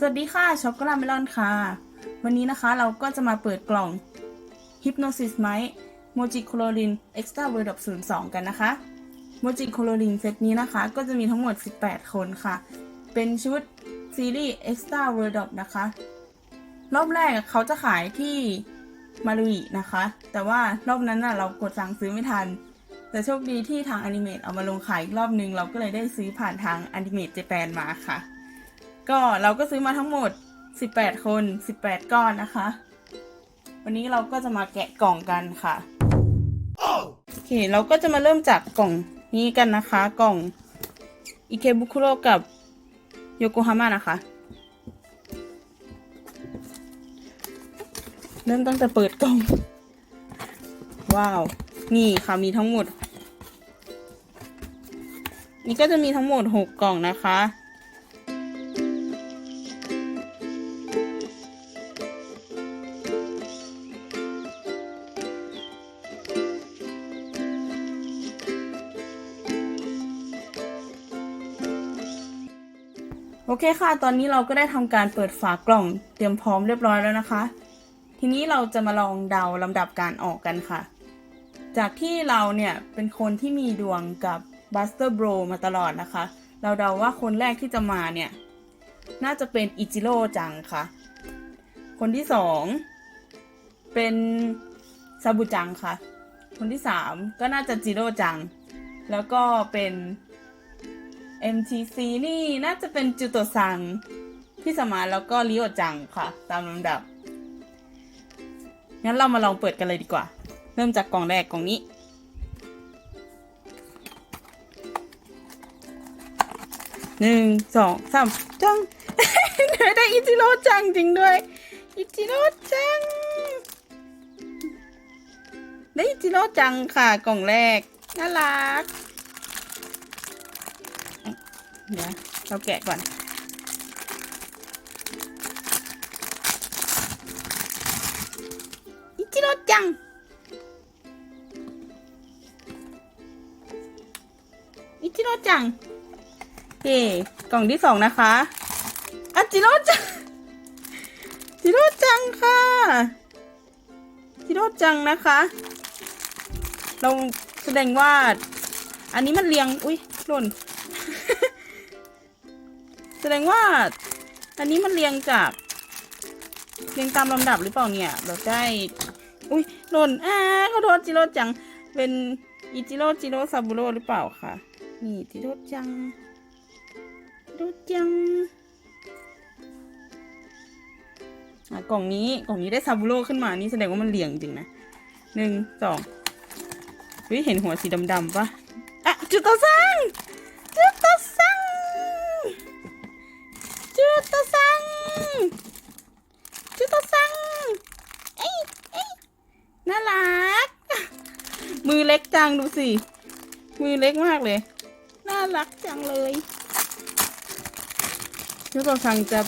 สวัสดีค่ะช็อกโกแลตเมลอนค่ะ วันนี้นะคะเราก็จะมาเปิดกล่อง Hypnosis m i t e Moji c o l o r i n Extra Word of 02 กันนะคะ Moji c o l o r i n เซตนี้นะคะ ก็จะมีทั้งหมด 18 คนค่ะ เป็นชุดซีรีส์ Extra Word of นะคะ รอบแรกเขาจะขายที่มารุอินะคะ แต่ว่ารอบนั้นน่ะเรากดสั่งซื้อไม่ทัน แต่โชคดีที่ทางอนิเมตเอามาลงขายอีกรอบนึง เราก็เลยได้ซื้อผ่านทางอนิเมตเจแปนมาค่ะ ก็เราก็ซื้อมาทั้งหมด 18 คน 18 ก้อนนะคะ วันนี้เราก็จะมาแกะกล่องกันค่ะ โอเค เราก็จะมาเริ่มจากกล่องนี้กันนะคะ กล่องอิเคบุคุโรกับโยโกฮาม่านะคะ เริ่มตั้งแต่เปิดกล่อง ว้าว นี่ค่ะมีทั้งหมด นี่ก็จะมีทั้งหมด 6 กล่องนะคะ เคค่ะ ตอนนี้เราก็ได้ทำการเปิดฝากล่องเตรียมพร้อมเรียบร้อยแล้วนะคะ ทีนี้เราจะมาลองเดาลำดับการออกกันค่ะ จากที่เราเนี่ยเป็นคนที่มีดวงกับบัสเตอร์โบรมาตลอดนะคะ เราเดาว่าคนแรกที่จะมาเนี่ย น่าจะเป็นอิจิโร่จังค่ะ คนที่สองเป็นซาบุจังค่ะ คนที่สามก็น่าจะจิโร่จัง แล้วก็เป็น MTC นี่น่าจะเป็นจูโตซัง พี่สมานแล้วก็ริโอจังค่ะ ตามลำดับ งั้นเรามาลองเปิดกันเลยดีกว่า เริ่มจากกล่องแรกกล่องนี้ หนึ่งสองสามจัง ได้อิจิโร่จังจริงด้วย อิจิโร่จัง ได้อิจิโร่จังค่ะกล่องแรก น่ารัก เดี๋ยวเราแกะก่อน อิจิโร่จัง อิจิโร่จังโอเคกล่องที่สองนะคะอจิโร่จังจิโร่จังค่ะจิโร่จังนะคะ เราแสดงว่า อันนี้มันเรียง อุ้ยหล่น แสดงว่า อันนี้มันเรียงจาก เรียงตามลำดับหรือเปล่าเนี่ย เราได้ อุ้ยหล่นอ่าขอโทษจิโร่จัง เป็นอิจิโร่จิโร่ซาบุโร่หรือเปล่าคะนี่จิโร่จังจิโร่จังอะกล่องนี้กล่องนี้ได้ซาบุโร่ขึ้นมา นี่แสดงว่ามันเรียงจริงนะหนึ่งสองเฮ้ยเห็นหัวสีดำๆปะอะจุดตัวซังจุด ซังจุดตัวซังเอ้ยเอ้ยน่ารัก มือเล็กจังดูสิ มือเล็กมากเลย น่ารักจังเลยจุดตัวซังจะ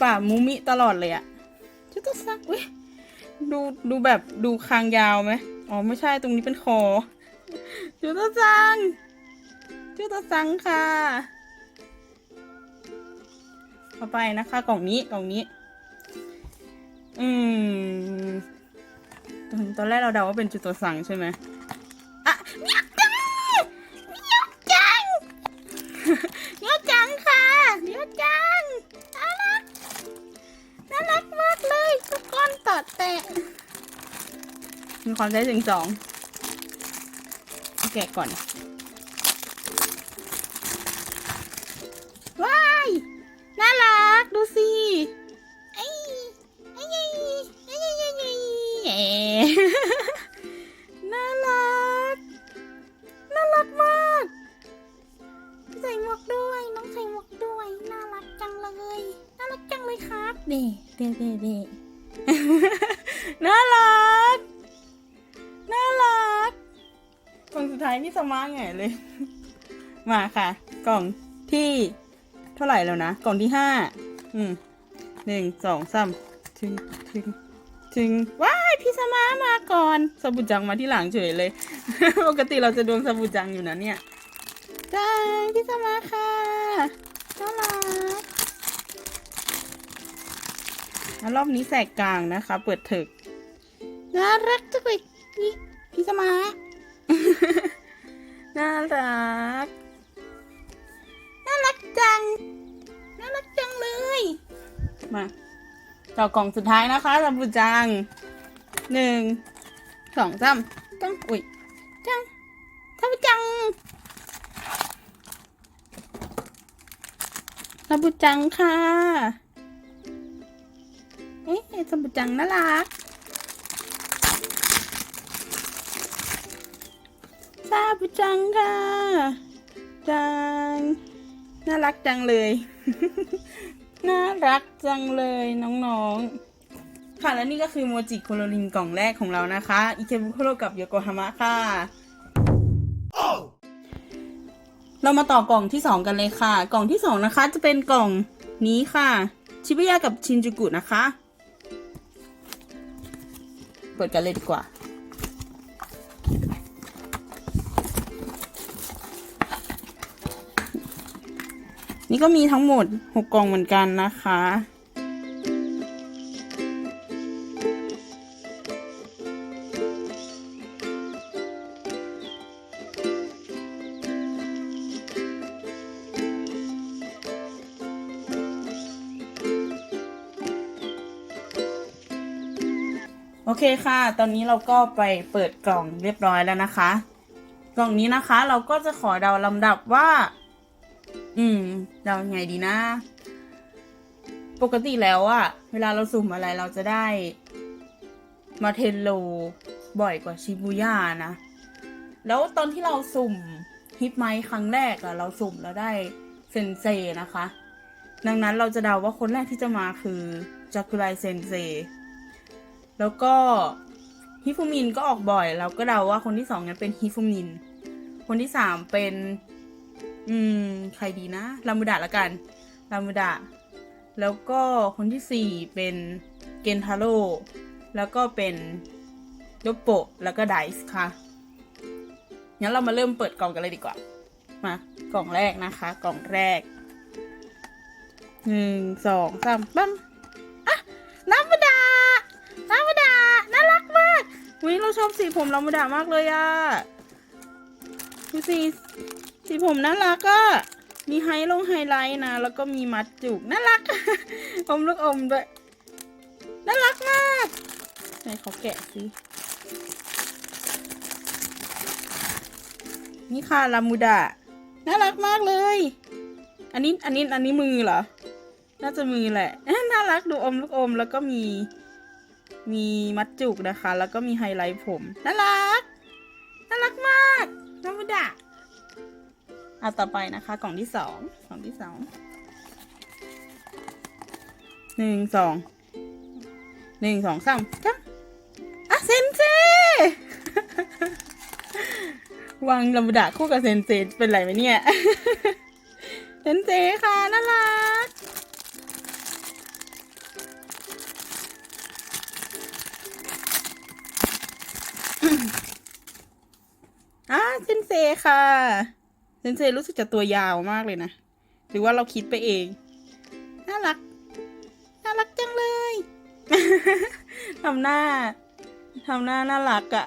ป่าบมูมิตลอดเลยอะจุดตัวซังอุ้ยดูดูแบบดูคางยาวไหมอ๋อไม่ใช่ตรงนี้เป็นคอจูโตซังจูโตซังค่ะ ต่อไปนะคะ กล่องนี้กล่องนี้ อืมตอนตอนแรกเราเดาว่าเป็นจูโตซังใช่ไหมอะเนียจังเนียจังเนียจังค่ะเนียจังน่ารักน่ารักมากเลยทุกคนตัดแตะมีความใช้เสียงสองแกะก่อน น่ารัก น่ารักมาก ใส่หมวกด้วย น้องใส่หมวกด้วย น่ารักจังเลย น่ารักจังเลยครับเด้เด้เด้เด้น่ารัก น่ารัก กล่องสุดท้ายนี่สมาร์ทไงเลย มาค่ะ กล่องที่เท่าไหร่แล้วนะ กล่องที่ห้า อืมหนึ่งสองสามถึงถึงถึงว้า พี่สมามาก่อนสบูจังมาที่หลังเฉยเลย ปกติเราจะดวงสบูจังอยู่นะเนี่ยจ้าพี่สมาค่ะน่ารักรอบนี้แสกกลางนะคะ เปิดถิกน่ารักจังเลยนี่พี่สมาน่ารัก น่ารักจัง น่ารักจังเลย มาต่อกล่องสุดท้ายนะคะสำบุจัง หนึ่งสองสามจังอุ้ยจังสำบุจังสำบุจังค่ะ เอ๊ะสำบุจังน่ารักซาบุจังค่ะ จัง น่ารักจังเลย น่ารักจังเลยน้องๆ ค่ะและนี่ก็คือโมจิโคโรลินกล่องแรกของเรานะคะอิเคบุโคโรกับโยโกฮามะค่ะ เรามาต่อกล่องที่สองกันเลยค่ะ กล่องที่สองนะคะ จะเป็นกล่องนี้ค่ะ ชิบุยะกับชินจูกุนะคะเปิดกันเลยดีกว่า นี่ก็มีทั้งหมด 6 กล่องเหมือนกันนะคะ เคค่ะ ตอนนี้เราก็ไปเปิดกล่องเรียบร้อยแล้วนะคะ กล่องนี้นะคะ เราก็จะขอเดาลำดับว่า อืม เดาไงดีนะ ปกติแล้วอะเวลาเราสุ่มอะไรเราจะได้ มาเทนโลบ่อยกว่าชิบูย่านะ แล้วตอนที่เราสุ่มฮิปไมค์ครั้งแรกอะเราสุ่มแล้วได้เซนเซนะคะ ดังนั้นเราจะเดาว่าคนแรกที่จะมาคือจักุไรเซนเซ แล้วก็ฮิฟูมินก็ออกบ่อย เราก็เดาว่าคนที่สองนั้นเป็นฮิฟูมิน คนที่สามเป็น อืม ใครดีนะลามูดะละกันลามูดะแล้วก็คนที่สี่เป็นเกนทาโร่แล้วก็เป็นโยโปะแล้วก็ไดส์ค่ะงั้นเรามาเริ่มเปิดกล่องกันเลยดีกว่า มากล่องแรกนะคะ กล่องแรกหนึ่งสองสามปั้งากวิเราชอบสีผมลามูดะมากเลยอะดูสิสีผมน่ารักอะมีไฮลงไฮไลท์นะ แล้วก็มีมัดจุกน่ารัก อมลูกอมด้วย น่ารักมากไหนเขาแกะสินี่ค่ะลามูดะน่ารักมากเลย อันนี้อันนี้อันนี้มือเหรอ น่าจะมือแหละ น่ารักดูอมลูกอมแล้วก็มี มีมัดจุกนะคะ แล้วก็มีไฮไลท์ผม น่ารัก น่ารักมากลามูดะเอะต่อไปนะคะ กล่องที่สองกล่องที่สองหนึ่งสองหนึ่งสองสามจ้าอะเซนเซวางลำดาคู่กับเซนเซเป็นไรไหมเนี่ย เซนเซค่ะน่ารัก เซค่ะเซนเซรู้สึกจะตัวยาวมากเลยนะ หรือว่าเราคิดไปเอง น่ารัก น่ารักจังเลย ทำหน้า ทำหน้าน่ารักอะ่ะ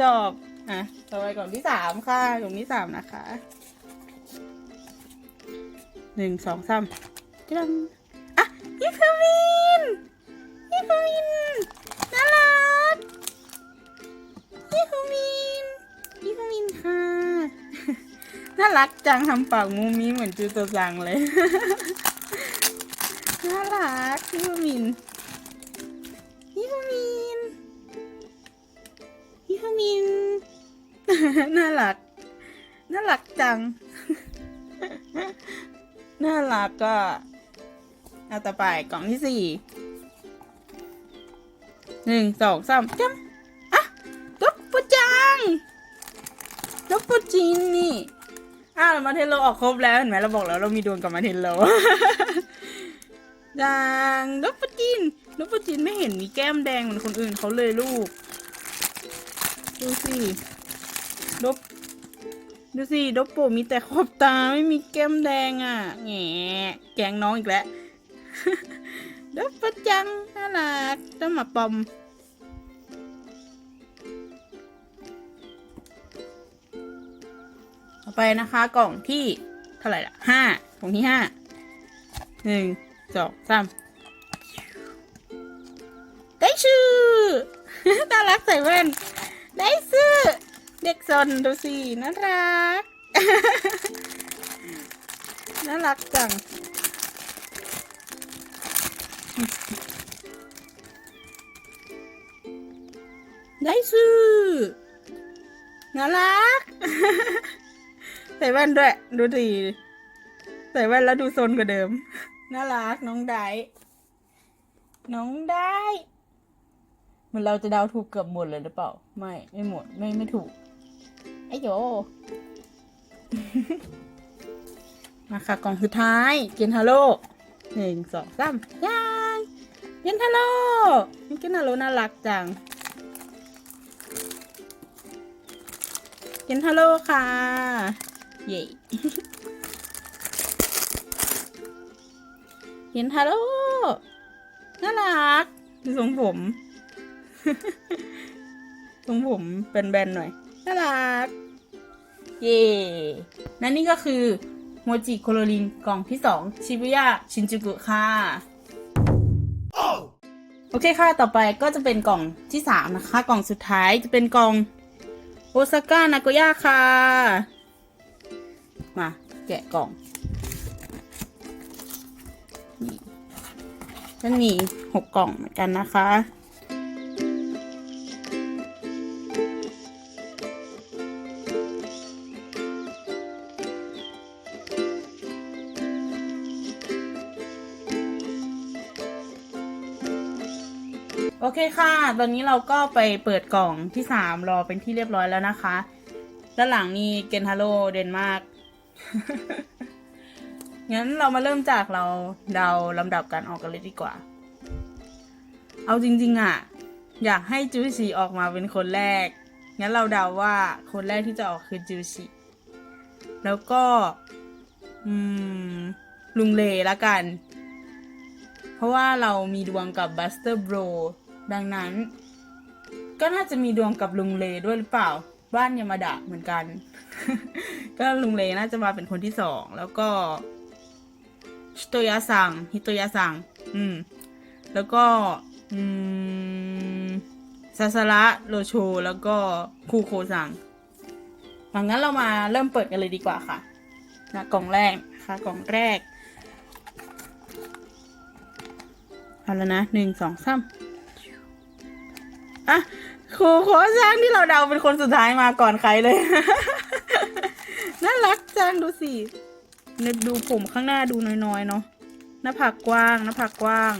ชอบ อะ ต่อไปกล่องที่สามค่ะกล่องที่สามนะคะ หนึ่งสองสามจังอะฮิฟามินฮิฟามินน่ารักฮิฟามิน ฮิฟามินค่ะ น่ารักจังทำปากมูมีเหมือนจูโตซังเลย น่ารักฮิฟามินฮิฟามินฮิฟามิน น่ารัก น่ารักจัง น่ารักก็เอาต่อไปกล่องที่สี่หนึ่งสองสามจ้ำ จินนี่ อ้าวมาเทนโลออกครบแล้วเห็นไหมเราบอกแล้วเรามีดวงกับมาเทนโลจังดบปูจินดบปูจินไม่เห็นมีแก้มแดงเหมือนคนอื่นเขาเลยลูก ดูสิดบดูสิดบโปมีแต่ขอบตาไม่มีแก้มแดงอะแงแกงน้องอีกแล้วดบประจังน่ารักต้องมาปอม ต่อไปนะคะกล่องที่เท่าไหร่ละห้ากล่องที่ห้าหนึ่งสองสามได้ชื่อน่ารักใส่แว่นได้ซื้อเด็กซนดูสิน่ารักน่ารักจังได้ซื้อน่ารัก ใส่แว่นด้วย ดูดี ใส่แว่นแล้วดูโซนกว่าเดิม น่ารักน้องได้ น้องได้เหมันเราจะเดาถูกเกือบหมดเลยหรือเปล่า ไม่ไม่หมดไม่ไม่ถูกไอ้โยมาค่ะกล่องสุดท้ายเกนฮาโลหนึ่งสองสามย่างเกนฮาโลเกนฮาโลน่ารักจังเกนฮัลโหลค่ะ เย่เกนฮัลโหลน่ารักดูทรงผม ทรงผมเป็นแบนๆหน่อย น่ารัก เย่นั่นนี่ก็คือโมจิโคโรลินกล่องที่สองชิบุย่าชินจูกุค่ะ โอเคค่ะ ต่อไปก็จะเป็นกล่องที่สามนะคะ กล่องสุดท้ายจะเป็นกล่องโอซาก้านาโกย่าค่ะ มาแกะกล่อง นี่จะมีหกกล่องเหมือนกันนะคะโอเคค่ะ ตอนนี้เราก็ไปเปิดกล่องที่สามรอเป็นที่เรียบร้อยแล้วนะคะ ด้านหลังนี่เกนฮาโลเดนมาร์ก งั้นเรามาเริ่มจากเราเดาลำดับการออกกันเลยดีกว่า เอาจริง ๆอะอยากให้จูชิออกมาเป็นคนแรก งั้นเราเดาว่าคนแรกที่จะออกคือจูชิแล้วก็ อืม ลุงเลละกัน เพราะว่าเรามีดวงกับบัสเตอร์โบรดังนั้น ก็น่าจะมีดวงกับลุงเลด้วยหรือเปล่า บ้านยามาดะเหมือนกัน ก็ลุงเลน่าจะมาเป็นคนที่สองแล้วก็ฮิโตยะซังฮิโตยะซังอืม แล้วก็ อืมซาสระโรโชแล้วก็คูโคซังดังนั้นเรามาเริ่มเปิดกันเลยดีกว่าค่ะนะกล่องแรกค่ะกล่องแรกเอาแล้วนะหนึ่งสองสามอะครูโคช่างที่เราเดาเป็นคนสุดท้ายมาก่อนใครเลย น่างดูสินึกดูผมข้างหน้าดูน้อยๆเนาะหน้าผากกว้างหน้าผากกว้าง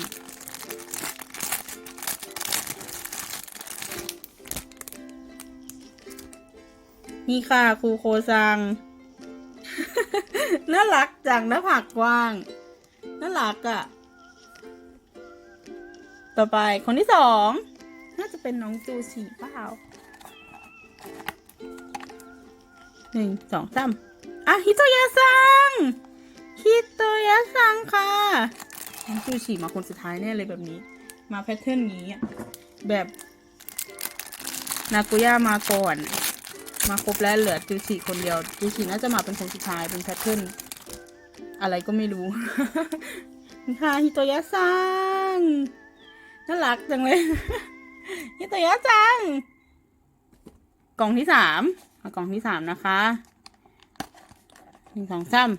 นี่ค่ะครูโคซัง น่ารักจังหน้าผากกว้าง น่ารักอะ่ะ ต่อไปคนที่สอง น่าจะเป็นน้องจูสีเปล่าหนึ่งสองสาม อะฮิโตยะซังฮิโตยะซังค่ะน้องจูสีมาคนสุดท้ายแน่เลยแบบนี้ มาแพทเทิร์นนี้อะแบบนากุย่ามาก่อน มาครบแล้วเหลือจูสีคนเดียวจูสีน่าจะมาเป็นคนสุดท้ายเป็นแพทเทิร์นอะไรก็ไม่รู้ค่ะฮิโตยะซังน่ารักจังเลยฮิโตยะจังกล่องที่สามเอากล่องที่สามนะคะ นึ่งสองสาม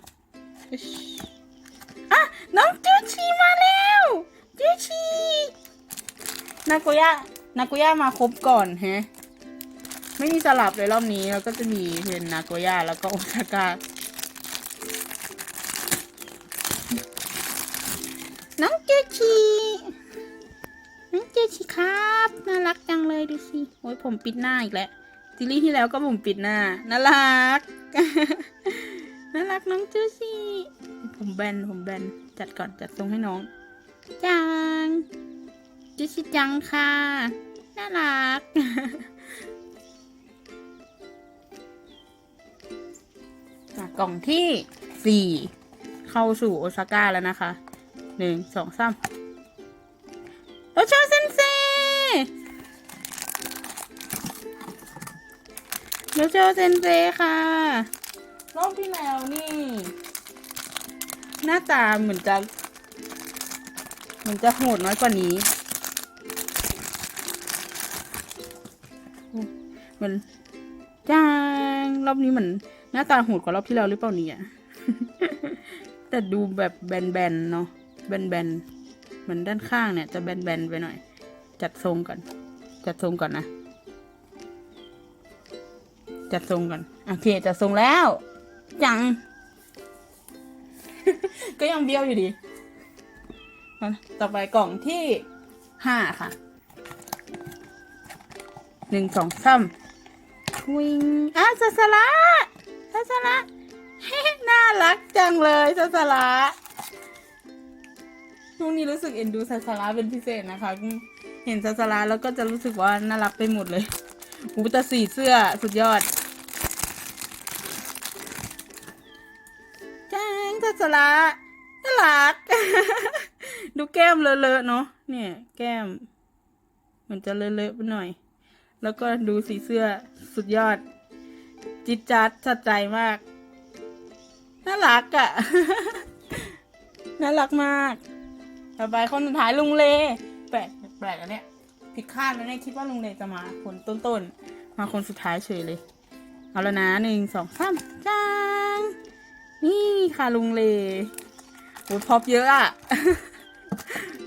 อะน้องจูชีมาแล้วจูชีนากุย่านากุย่ามาครบก่อนแฮะไม่มีสลับเลยรอบนี้แล้วก็จะมีเป็นนาโกย่าแล้วก็โอซาก้าน้องจูชีน้องเจชิครับน่ารักจังเลยดูสิโอ้ยผมปิดหน้าอีกแล้วซีรีส์ที่แล้วก็ผมปิดหน้าน่ารัก น่ารักน้องจูซี่ผมแบนผมแบนจัดก่อนจัดทรงให้น้อง จังจูซี่จังค่ะ น่ารัก จากกล่องที่สี่เข้าสู่โอซาก้าแล้วนะคะหนึ่งสองสามโอชาเซนเซโอชาเซนเซค่ะ รอบที่แล้วนี่ หน้าตาเหมือนจะ เหมือนจะโหดน้อยกว่านี้ เหมือนจางรอบนี้เหมือนหน้าตาโหดกว่ารอบที่แล้วหรือเปล่าเนี่ยแต่ดูแบบแบนๆเนาะแบนๆเหมือนด้านข้างเนี่ย จะแบนๆไปหน่อย จัดทรงก่อน จัดทรงก่อนนะจัดทรงก่อนโอเคจัดทรงแล้ว จัง ก็ยังเบี้ยวอยู่ดี ต่อไปกล่องที่ห้าค่ะ หนึ่งสองสามวิงอ้าวซาสละซาสละน่ารักจังเลยซาสละช่วงนี้รู้สึกเอ็นดูซาสละเป็นพิเศษนะคะ เห็นซาสละแล้วก็จะรู้สึกว่าน่ารักไปหมดเลยหูแต่สีเสื้อสุดยอด งทัศระน่ารัก ดูแก้มเลอะๆเนาะเนี่ย แก้ม มันจะเลอะๆไปหน่อย แล้วก็ดูสีเสื้อสุดยอด จิตจัดสัดใจมาก น่ารักอะ่ะ น่ารักมากต่อไปคนสุดท้ายลุงเล แปลกแปลกอันเนี้ยผิดคาดแล้วเนี่ยคิดว่าลุงเลจะมาคนต้นๆ มาคนสุดท้ายเฉยเลย เอาแล้วนะหนึ่งสองสามจ้าง นี่ค่ะลุงเลโอ้พอปเยอะอะ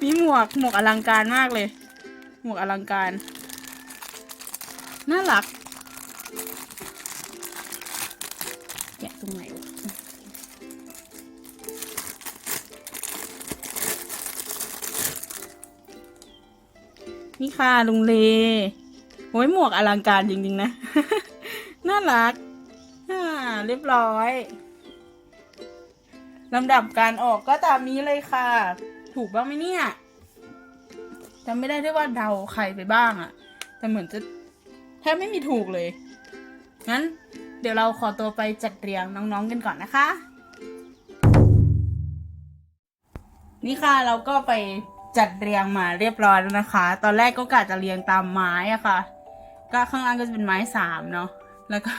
มีหมวกหมวกอลังการมากเลย หมวกอลังการ น่ารักแกะตรงไหนนี่ค่ะลุงเลโอ้ยหมวกอลังการจริงๆนะ น่ารัก อ่า เรียบร้อย ลำดับการออกก็ตามนี้เลยค่ะ ถูกบ้างไหมเนี่ยจำไม่ได้ด้วยว่าเดาใครไปบ้างอะแต่เหมือนจะแทบไม่มีถูกเลย งั้น เดี๋ยวเราขอตัวไปจัดเรียงน้องๆกันก่อนนะคะ นี่ค่ะเราก็ไปจัดเรียงมาเรียบร้อยแล้วนะคะ ตอนแรกก็กะจะเรียงตามไม้อะค่ะ ก็ข้างล่างก็จะเป็นไม้สามเนาะ แล้วก็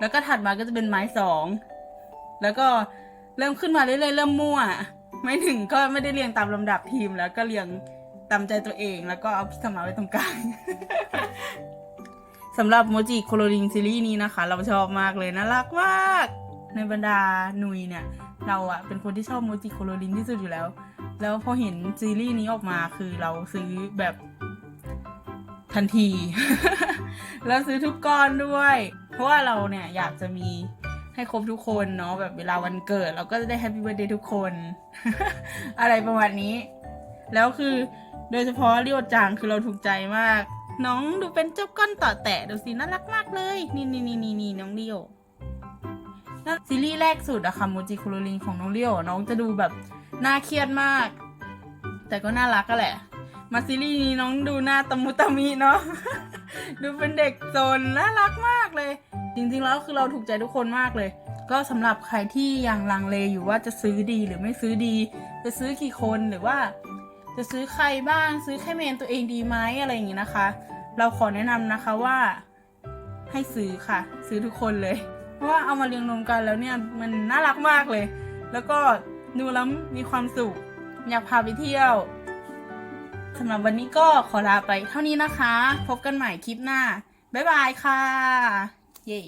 แล้วก็ถัดมาก็จะเป็นไม้สอง แล้วก็ เริ่มขึ้นมาเรื่อยๆเริ่มมั่ว ไม่ถึงก็ไม่ได้เรียงตามลำดับทีมแล้วก็เรียงตามใจตัวเองแล้วก็เอาพี่สมาไว้ตรงกลางสำหรับโมจิโคโรริงซีรีส์นี้นะคะ เราชอบมากเลยน่ารักมากในบรรดาหนุยเนี่ย เราอะเป็นคนที่ชอบโมจิโคโรริงที่สุดอยู่แล้ว แล้วพอเห็นซีรีส์นี้ออกมาคือเราซื้อแบบทันที แล้วซื้อทุกก้อนด้วย เพราะว่าเราเนี่ยอยากจะมี ให้ครบทุกคนเนาะแบบเวลาวันเกิด เราก็จะได้แฮปปี้ i r t h d เดย์ทุกคน อะไรประมาณนี้ แล้วคือโดยเฉพาะเรียวจางคือเราถูกใจมาก น้องดูเป็นเจ้าก้อนต่อแตะดูสิน่ารักมากเลย นี่นี่นี่นี่นี่น้องเรียวแล้วซีรีส์แรกสุดอะค่ะโมจิคุโรลินของน้องเรียวน้องจะดูแบบน่าเครียดมาก แต่ก็น่ารักก็แหละ มาซีรีส์นี้น้องดูหน้าตะมุตะมิเนาะดูเป็นเด็กโซนน่ารักมากเลย จริงๆแล้วคือเราถูกใจทุกคนมากเลย ก็สำหรับใครที่ยังลังเลอยู่ว่าจะซื้อดีหรือไม่ซื้อดี จะซื้อกี่คนหรือว่า จะซื้อใครบ้างซื้อแค่เมนตัวเองดีไหมอะไรอย่างงี้นะคะ เราขอแนะนำนะคะว่าให้ซื้อค่ะ ซื้อทุกคนเลย เพราะว่าเอามาเรียงรวมกันแล้วเนี่ยมันน่ารักมากเลย แล้วก็ดูแล้วมีความสุขอยากพาไปเที่ยวสำหรับวันนี้ก็ขอลาไปเท่านี้นะคะ พบกันใหม่คลิปหน้า บ๊ายบายค่ะ เย้